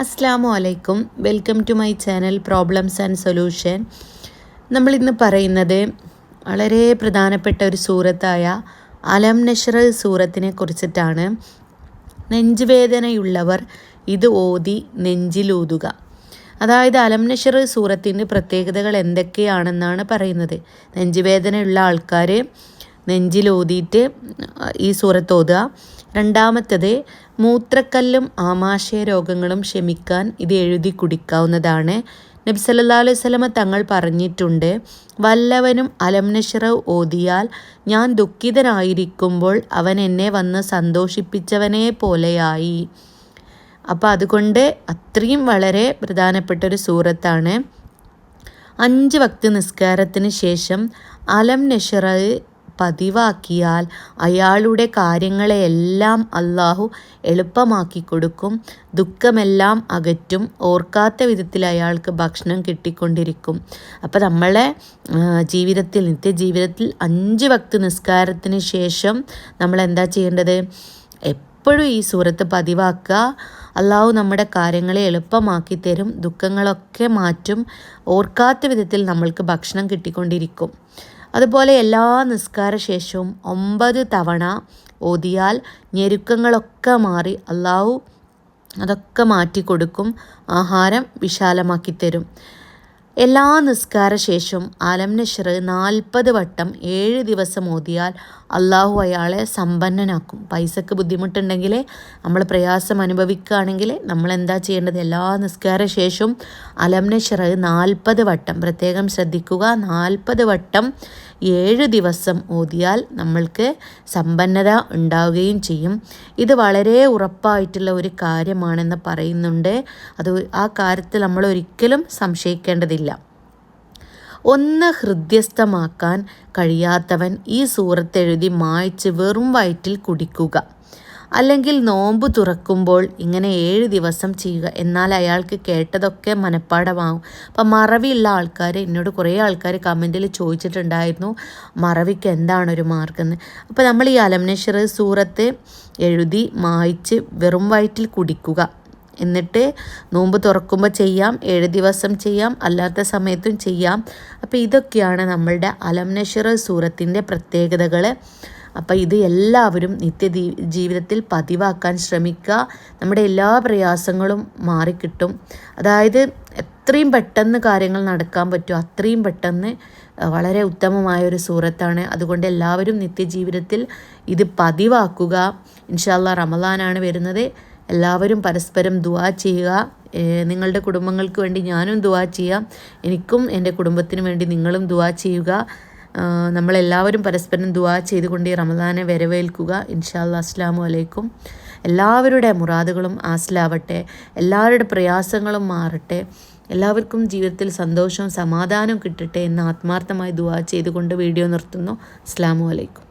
അസ്സാം വലൈക്കും welcome to my channel problems and solution. നമ്മൾ ഇന്ന് പറയുന്നത് വളരെ പ്രധാനപ്പെട്ട ഒരു സൂറത്തായ അലം നഷർ സൂറത്തിനെ കുറിച്ചിട്ടാണ്. നെഞ്ചുവേദനയുള്ളവർ ഇത് ഓതി നെഞ്ചിലൂതുക. അതായത് അലം നഷർ സൂറത്തിന്റെ പ്രത്യേകതകൾ എന്തൊക്കെയാണെന്നാണ് പറയുന്നത്. നെഞ്ചുവേദനയുള്ള ആൾക്കാർ നെഞ്ചിലോതിയിട്ട് ഈ സൂറത്ത് ഓതുക. രണ്ടാമത്തത് മൂത്രക്കല്ലും ആമാശയ രോഗങ്ങളും ക്ഷമിക്കാൻ ഇത് എഴുതി കുടിക്കാവുന്നതാണ്. നബി സല്ലാ അലൈഹി സ്വലമ തങ്ങൾ പറഞ്ഞിട്ടുണ്ട് വല്ലവനും അലംനഷറവ് ഓതിയാൽ ഞാൻ ദുഃഖിതനായിരിക്കുമ്പോൾ അവൻ എന്നെ വന്ന് സന്തോഷിപ്പിച്ചവനെ പോലെയായി. അപ്പോൾ അതുകൊണ്ട് അത്രയും വളരെ പ്രധാനപ്പെട്ട ഒരു സൂറത്താണ്. അഞ്ച് വക്ത് നിസ്കാരത്തിന് ശേഷം അലം നഷറ പതിവാക്കിയാൽ അയാളുടെ കാര്യങ്ങളെയെല്ലാം അള്ളാഹു എളുപ്പമാക്കി കൊടുക്കും ദുഃഖമെല്ലാം അകറ്റും. ഓർക്കാത്ത വിധത്തിൽ അയാൾക്ക് ഭക്ഷണം കിട്ടിക്കൊണ്ടിരിക്കും. അപ്പോൾ നമ്മളെ ജീവിതത്തിൽ നിത്യജീവിതത്തിൽ അഞ്ച് വക്ത് നിസ്കാരത്തിന് ശേഷം നമ്മൾ എന്താ ചെയ്യേണ്ടത്? എപ്പോഴും ഈ സൂറത്ത് പതിവാക്കുക. അള്ളാഹു നമ്മുടെ കാര്യങ്ങളെ എളുപ്പമാക്കി തരും ദുഃഖങ്ങളൊക്കെ മാറ്റും. ഓർക്കാത്ത വിധത്തിൽ നമ്മൾക്ക് ഭക്ഷണം കിട്ടിക്കൊണ്ടിരിക്കും. അതുപോലെ എല്ലാ നിസ്കാര ശേഷവും ഒമ്പത് തവണ ഓതിയാൽ ഞെരുക്കങ്ങളൊക്കെ മാറി അള്ളാഹു അതൊക്കെ മാറ്റി കൊടുക്കും ആഹാരം വിശാലമാക്കി തരും എല്ലാ നിസ്കാര ശേഷവും ആലം നഷർ നാൽപ്പത് വട്ടം ഏഴ് ദിവസം ഓതിയാൽ അള്ളാഹു അയാളെ സമ്പന്നനാക്കും. പൈസക്ക് ബുദ്ധിമുട്ടുണ്ടെങ്കിൽ നമ്മൾ പ്രയാസം അനുഭവിക്കുകയാണെങ്കിൽ നമ്മൾ എന്താ ചെയ്യേണ്ടത്? എല്ലാ നിസ്കാര ശേഷവും അലം നഷർ നാൽപ്പത് വട്ടം. പ്രത്യേകം ശ്രദ്ധിക്കുക നാൽപ്പത് വട്ടം ഏഴ് ദിവസം ഊതിയാൽ നമ്മൾക്ക് സമ്പന്നത ഉണ്ടാവുകയും ചെയ്യും. ഇത് വളരെ ഉറപ്പായിട്ടുള്ള ഒരു കാര്യമാണെന്ന് പറയുന്നുണ്ട്. അത് ആ കാര്യത്തിൽ നമ്മൾ ഒരിക്കലും സംശയിക്കേണ്ടതില്ല. ഒന്ന് ഹൃദ്യസ്ഥമാക്കാൻ കഴിയാത്തവൻ ഈ സൂറത്തെഴുതി മായ്ച്ച് വെറും വയറ്റിൽ കുടിക്കുക. അല്ലെങ്കിൽ നോമ്പ് തുറക്കുമ്പോൾ ഇങ്ങനെ ഏഴ് ദിവസം ചെയ്യുക. എന്നാൽ അയാൾക്ക് കേട്ടതൊക്കെ മനഃപ്പാടമാവും. അപ്പം മറവിയുള്ള ആൾക്കാർ എന്നോട് കുറേ ആൾക്കാർ കമന്റിൽ ചോദിച്ചിട്ടുണ്ടായിരുന്നു മറവിക്ക് എന്താണ് ഒരു മാർഗം അപ്പോൾ നമ്മൾ ഈ അലംനഷർ സൂറത്ത് എഴുതി മായ്ച്ച് വെറും വയറ്റിൽ കുടിക്കുക. എന്നിട്ട് നോമ്പ് തുറക്കുമ്പോൾ ചെയ്യാം ഏഴ് ദിവസം ചെയ്യാം അല്ലാത്ത സമയത്തും ചെയ്യാം. അപ്പോൾ ഇതൊക്കെയാണ് നമ്മളുടെ അലംനഷർ സൂറത്തിന്റെ പ്രത്യേകതകൾ. അപ്പോൾ ഇത് എല്ലാവരും നിത്യ ജീവിതത്തിൽ പതിവാക്കാൻ ശ്രമിക്കുക. നമ്മുടെ എല്ലാ പ്രയാസങ്ങളും മാറിക്കിട്ടും. അതായത് എത്രയും പെട്ടെന്ന് കാര്യങ്ങൾ നടക്കാൻ പറ്റും. അത്രയും പെട്ടെന്ന് വളരെ ഉത്തമമായ ഒരു സൂറത്താണ്. അതുകൊണ്ട് എല്ലാവരും നിത്യജീവിതത്തിൽ ഇത് പതിവാക്കുക. ഇൻഷാല്ല റമദാനാണ് വരുന്നത്. എല്ലാവരും പരസ്പരം ദുവാ ചെയ്യുക. നിങ്ങളുടെ കുടുംബങ്ങൾക്ക് വേണ്ടി ഞാനും ദുവാ ചെയ്യാം. എനിക്കും എന്റെ കുടുംബത്തിനു വേണ്ടി നിങ്ങളും ദുവാ ചെയ്യുക. നമ്മളെല്ലാവരും പരസ്പരം ദുവാ ചെയ്തുകൊണ്ട് ഈ റമദാനെ വരവേൽക്കുക. ഇൻഷാല്ല അസ്ലാമു അലൈക്കും. എല്ലാവരുടെ മുറാദുകളും ആസ്ലാവട്ടെ. എല്ലാവരുടെ പ്രയാസങ്ങളും മാറട്ടെ. എല്ലാവർക്കും ജീവിതത്തിൽ സന്തോഷവും സമാധാനവും കിട്ടട്ടെ എന്ന് ആത്മാർത്ഥമായി ദുവാ ചെയ്തുകൊണ്ട് വീഡിയോ നിർത്തുന്നു. അസ്ലാമു അലൈക്കും.